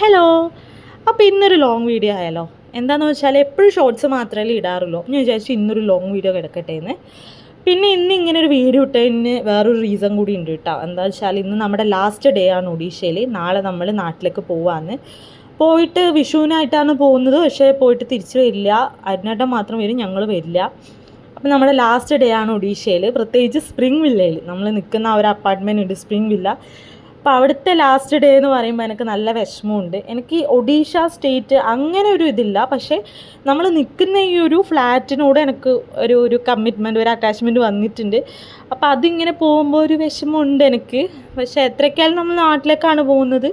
Hello അപ്പോൾ ഇന്നൊരു long video ആയാലോ? എന്താണെന്ന് വെച്ചാൽ എപ്പോഴും ഷോർട്സ് മാത്രമേ ഇടാറുള്ളൂ. ഞാൻ വിചാരിച്ചു ഇന്നൊരു ലോങ് വീഡിയോ കിടക്കട്ടെ എന്ന്. പിന്നെ ഇന്ന് ഇങ്ങനെ ഒരു വീഡിയോ ഇട്ടതിന് വേറൊരു റീസൺ കൂടി ഉണ്ട് കേട്ടോ എന്താ വെച്ചാൽ ഇന്ന് നമ്മുടെ ലാസ്റ്റ് ഡേ ആണ് ഒഡീഷയിൽ നാളെ നമ്മൾ നാട്ടിലേക്ക് പോവാന്ന്. പോയിട്ട് വിഷുവിനായിട്ടാണ് പോകുന്നത്. പക്ഷേ പോയിട്ട് തിരിച്ചു വരില്ല. അരിനാട്ടം മാത്രം വരും ഞങ്ങൾ വരില്ല. അപ്പം നമ്മുടെ ലാസ്റ്റ് ഡേ ആണ് ഒഡീഷയിൽ പ്രത്യേകിച്ച് സ്പ്രിംഗ് വില്ലയിൽ നമ്മൾ നിൽക്കുന്ന ആ ഒരു അപ്പാർട്ട്മെന്റ് ഉണ്ട് സ്പ്രിംഗ് വില്ല അപ്പോൾ അവിടുത്തെ ലാസ്റ്റ് ഡേ എന്ന് പറയുമ്പോൾ എനിക്ക് നല്ല വിഷമമുണ്ട്. എനിക്ക് ഒഡീഷ സ്റ്റേറ്റ് അങ്ങനെ ഒരു ഇതില്ല. പക്ഷേ നമ്മൾ നിൽക്കുന്ന ഈ ഒരു ഫ്ലാറ്റിനോട് എനിക്ക് ഒരു ഒരു കമ്മിറ്റ്മെന്റ് ഒരു അറ്റാച്ച്മെന്റ് വന്നിട്ടുണ്ട്. അപ്പോൾ അതിങ്ങനെ പോകുമ്പോൾ ഒരു വിഷമമുണ്ട് എനിക്ക്. പക്ഷേ എത്രയ്ക്കായാലും നമ്മൾ നാട്ടിലേക്കാണ് പോകുന്നത്.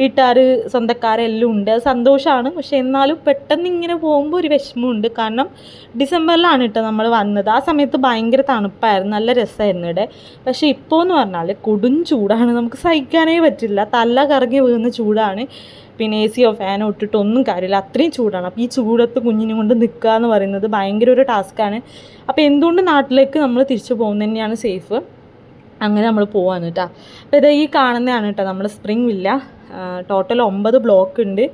വീട്ടുകാർ സ്വന്തക്കാരെല്ലാം ഉണ്ട്. അത് സന്തോഷമാണ് പക്ഷേ എന്നാലും പെട്ടെന്ന് ഇങ്ങനെ പോകുമ്പോൾ ഒരു വിഷമമുണ്ട്. കാരണം ഡിസംബറിലാണ് കേട്ടോ നമ്മൾ വന്നത്. ആ സമയത്ത് ഭയങ്കര തണുപ്പായിരുന്നു. നല്ല രസമായിരുന്നു ഇവിടെ. പക്ഷേ ഇപ്പോൾ എന്ന് പറഞ്ഞാൽ കൊടും ചൂടാണ്. നമുക്ക് സഹിക്കാനേ പറ്റില്ല. തല്ല കറങ്ങി വീഴുന്ന ചൂടാണ്. പിന്നെ എ സിയോ ഫാനോ ഇട്ടിട്ട് ഒന്നും കാര്യമില്ല. അത്രയും ചൂടാണ്. അപ്പോൾ ഈ ചൂടത്ത് കുഞ്ഞിനെ കൊണ്ട് നിൽക്കുക എന്ന് പറയുന്നത് ഭയങ്കര ഒരു ടാസ്ക്കാണ് അപ്പോൾ എന്തുകൊണ്ട് നാട്ടിലേക്ക് നമ്മൾ തിരിച്ചു പോകുന്നത് തന്നെയാണ് സേഫ് അങ്ങനെ നമ്മൾ പോവാന്ന് കേട്ടോ അപ്പോൾ ഇത് ഈ കാണുന്നതാണ് കേട്ടോ നമ്മൾ സ്പ്രിംഗ് വില്ല. ടോട്ടൽ ഒമ്പത് ബ്ലോക്ക് ഉണ്ട്.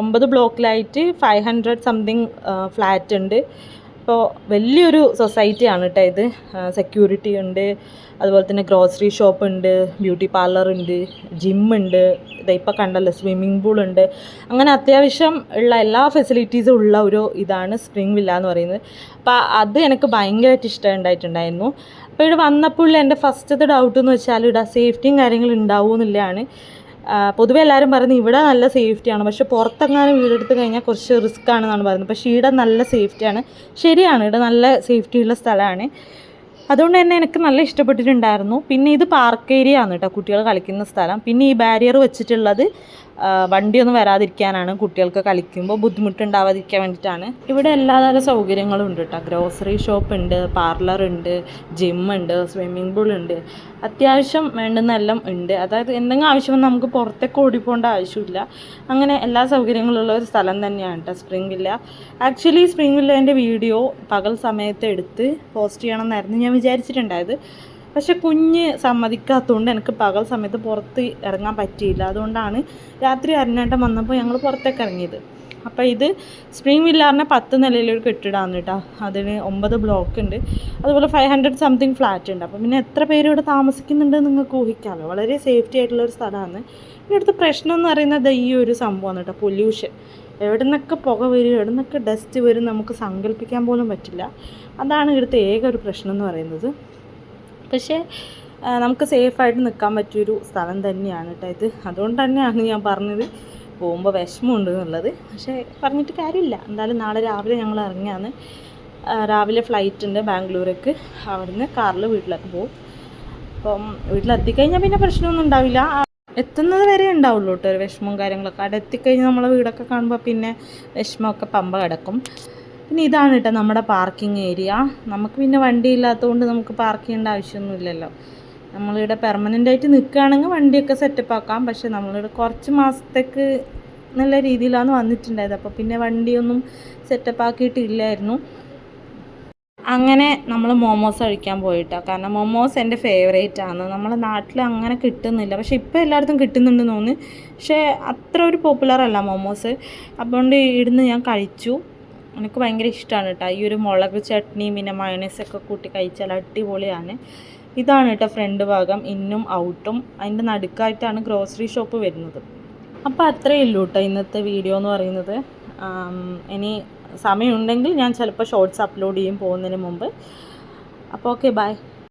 ഒമ്പത് ബ്ലോക്കിലായിട്ട് ഫൈവ് ഹൺഡ്രഡ് സംതിങ് ഫ്ലാറ്റ് ഉണ്ട്. അപ്പോൾ വലിയൊരു സൊസൈറ്റിയാണ് കേട്ടോ ഇത്. സെക്യൂരിറ്റി ഉണ്ട്. അതുപോലെ തന്നെ ഗ്രോസറി ഷോപ്പ് ഉണ്ട് ബ്യൂട്ടി പാർലർ ഉണ്ട് ജിമ്മുണ്ട് ഇതാ ഇപ്പോൾ കണ്ടല്ലോ സ്വിമ്മിംഗ് പൂൾ ഉണ്ട്. അങ്ങനെ അത്യാവശ്യം ഉള്ള എല്ലാ ഫെസിലിറ്റീസും ഉള്ള ഒരു ഇതാണ് സ്പ്രിംഗ് വില്ല എന്ന് പറയുന്നത്. അപ്പോൾ അത് എനിക്ക് ഭയങ്കരമായിട്ട് ഇഷ്ടമുണ്ടായിട്ടുണ്ടായിരുന്നു അപ്പോൾ ഇവിടെ വന്നപ്പോൾ എന്റെ ഫസ്റ്റത്തെ ഡൗട്ട് എന്ന് വെച്ചാൽ ഇവിടെ സേഫ്റ്റിയും കാര്യങ്ങളും ഉണ്ടാവുമെന്നുള്ളതാണ് പൊതുവെ എല്ലാവരും പറയുന്നത് ഇവിടെ നല്ല സേഫ്റ്റിയാണ്. പക്ഷെ പുറത്തെങ്ങാനും വീടെടുത്ത് കഴിഞ്ഞാൽ കുറച്ച് റിസ്ക് ആണെന്നാണ് പറയുന്നത്. പക്ഷേ ഇവിടെ നല്ല സേഫ്റ്റിയാണ്. ശരിയാണ് ഇവിടെ നല്ല സേഫ്റ്റിയുള്ള സ്ഥലമാണ്. അതുകൊണ്ട് തന്നെ എനിക്ക് നല്ല ഇഷ്ടപ്പെട്ടിട്ടുണ്ടായിരുന്നു. പിന്നെ ഇത് പാർക്ക് ഏരിയ ആണ് കേട്ടോ കുട്ടികൾ കളിക്കുന്ന സ്ഥലം. പിന്നെ ഈ ബാരിയർ വെച്ചിട്ടുള്ളത് വണ്ടിയൊന്നും വരാതിരിക്കാനാണ് കുട്ടികൾക്ക് കളിക്കുമ്പോൾ ബുദ്ധിമുട്ടുണ്ടാവാതിരിക്കാൻ വേണ്ടിയിട്ടാണ്. ഇവിടെ എല്ലാതരം സൗകര്യങ്ങളും ഉണ്ട് കേട്ടോ. ഗ്രോസറി ഷോപ്പ് ഉണ്ട് പാർലർ ഉണ്ട് ജിമ്മുണ്ട് സ്വിമ്മിംഗ് പൂൾ ഉണ്ട്. അത്യാവശ്യം വേണ്ടുന്നെല്ലാം ഉണ്ട്. അതായത് എന്തെങ്കിലും ആവശ്യം നമുക്ക് പുറത്തേക്ക് ഓടിപ്പോണ്ട ആവശ്യമില്ല. അങ്ങനെ എല്ലാ സൗകര്യങ്ങളുള്ള ഒരു സ്ഥലം തന്നെയാണ് കേട്ടോ സ്പ്രിംഗ് വില്ല ആക്ച്വലി സ്പ്രിംഗ് വില്ലേന്റെ വീഡിയോ പകൽ സമയത്ത് എടുത്ത് പോസ്റ്റ് ചെയ്യണം എന്നായിരുന്നു ഞാൻ വിചാരിച്ചിട്ടുണ്ടായത്. പക്ഷെ കുഞ്ഞ് സമ്മതിക്കാത്തതുകൊണ്ട് എനിക്ക് പകൽ സമയത്ത് പുറത്ത് ഇറങ്ങാൻ പറ്റിയില്ല. അതുകൊണ്ടാണ് രാത്രി അരങ്ങാട്ടം വന്നപ്പോൾ ഞങ്ങൾ പുറത്തേക്ക് ഇറങ്ങിയത്. അപ്പോൾ ഇത് സ്പ്രിംഗ് വില്ലാറിനെ പത്ത് നിലയിലൊരു കെട്ടിടമാണ് കേട്ടോ. അതിന് ഒമ്പത് ബ്ലോക്ക് ഉണ്ട്. അതുപോലെ ഫൈവ് ഹൺഡ്രഡ് സംതിങ് ഫ്ലാറ്റ് ഉണ്ട്. അപ്പോൾ പിന്നെ എത്ര പേര് ഇവിടെ താമസിക്കുന്നുണ്ട് നിങ്ങൾക്ക് ഊഹിക്കാമല്ലോ വളരെ സേഫ്റ്റി ആയിട്ടുള്ള ഒരു സ്ഥലമാണ്. ഇവിടുത്തെ പ്രശ്നം എന്ന് പറയുന്നത് ഈ ഒരു സംഭവമാണ് കേട്ടോ. പൊല്യൂഷൻ എവിടെ നിന്നൊക്കെ പുക വരും എവിടെ നിന്നൊക്കെ ഡസ്റ്റ് വരും നമുക്ക് സങ്കല്പിക്കാൻ പോലും പറ്റില്ല. അതാണ് ഇവിടുത്തെ ഏക ഒരു പ്രശ്നം എന്ന് പറയുന്നത്. പക്ഷേ നമുക്ക് സേഫായിട്ട് നിൽക്കാൻ പറ്റിയൊരു സ്ഥലം തന്നെയാണ് കേട്ടോ ഇത്. അതുകൊണ്ട് തന്നെയാണ് ഞാൻ പറഞ്ഞത്. പോകുമ്പോൾ വിഷമമുണ്ട് എന്നുള്ളത്. പക്ഷേ പറഞ്ഞിട്ട് കാര്യമില്ല. എന്തായാലും നാളെ രാവിലെ ഞങ്ങൾ ഇറങ്ങിയാണ്. രാവിലെ ഫ്ലൈറ്റ് ഉണ്ട് ബാംഗ്ലൂരേക്ക്. അവിടുന്ന് കാറിൽ വീട്ടിലേക്ക് പോകും. അപ്പം വീട്ടിലെത്തിക്കഴിഞ്ഞാൽ പിന്നെ പ്രശ്നമൊന്നും ഉണ്ടാവില്ല. എത്തുന്നത് വരെ ഉണ്ടാവുള്ളൂ കേട്ടോ ഒരു വിഷമവും കാര്യങ്ങളൊക്കെ. അവിടെ എത്തിക്കഴിഞ്ഞാൽ നമ്മളെ വീടൊക്കെ കാണുമ്പോൾ പിന്നെ വിഷമമൊക്കെ പമ്പ കിടക്കും. പിന്നെ ഇതാണ് കേട്ടോ നമ്മുടെ പാർക്കിംഗ് ഏരിയ നമുക്ക് പിന്നെ വണ്ടി ഇല്ലാത്തതുകൊണ്ട് നമുക്ക് പാർക്ക് ചെയ്യേണ്ട ആവശ്യമൊന്നുമില്ലല്ലോ. നമ്മളിവിടെ പെർമനന്റ് ആയിട്ട് നിൽക്കുകയാണെങ്കിൽ വണ്ടിയൊക്കെ സെറ്റപ്പ് ആക്കാം. പക്ഷെ നമ്മളിവിടെ കുറച്ച് മാസത്തേക്ക് നല്ല രീതിയിലാണ് വന്നിട്ടുണ്ടായത്. അപ്പോൾ പിന്നെ വണ്ടിയൊന്നും സെറ്റപ്പ് ആക്കിയിട്ടില്ലായിരുന്നു. അങ്ങനെ നമ്മൾ മോമോസ് കഴിക്കാൻ പോയിട്ടോ. കാരണം മോമോസ് എന്റെ ഫേവറേറ്റ് ആണ്. നമ്മളെ നാട്ടിൽ അങ്ങനെ കിട്ടുന്നില്ല. പക്ഷേ ഇപ്പോൾ എല്ലായിടത്തും കിട്ടുന്നുണ്ടെന്ന് തോന്നുന്നു. പക്ഷേ അത്ര ഒരു പോപ്പുലർ അല്ല മോമോസ് അതുകൊണ്ട് ഇവിടുന്ന് ഞാൻ കഴിച്ചു. എനിക്ക് ഭയങ്കര ഇഷ്ടമാണ് കേട്ടോ. ഈ ഒരു മുളക് ചട്നിയും പിന്നെ മയണൈസൊക്കെ കൂട്ടി കഴിച്ചാൽ അടിപൊളിയാണ്. ഇതാണ് കേട്ടോ ഫ്രണ്ട് ഭാഗം. ഇന്നും ഔട്ടും. അതിന്റെ നടുക്കായിട്ടാണ് ഗ്രോസറി ഷോപ്പ് വരുന്നത്. അപ്പോൾ അത്രയേ ഉള്ളൂ കേട്ടോ ഇന്നത്തെ വീഡിയോ എന്ന് പറയുന്നത്. ഇനി സമയമുണ്ടെങ്കിൽ ഞാൻ ചിലപ്പോൾ ഷോർട്സ് അപ്ലോഡ് ചെയ്യും പോകുന്നതിന് മുമ്പ്. അപ്പോൾ ഓക്കെ ബൈ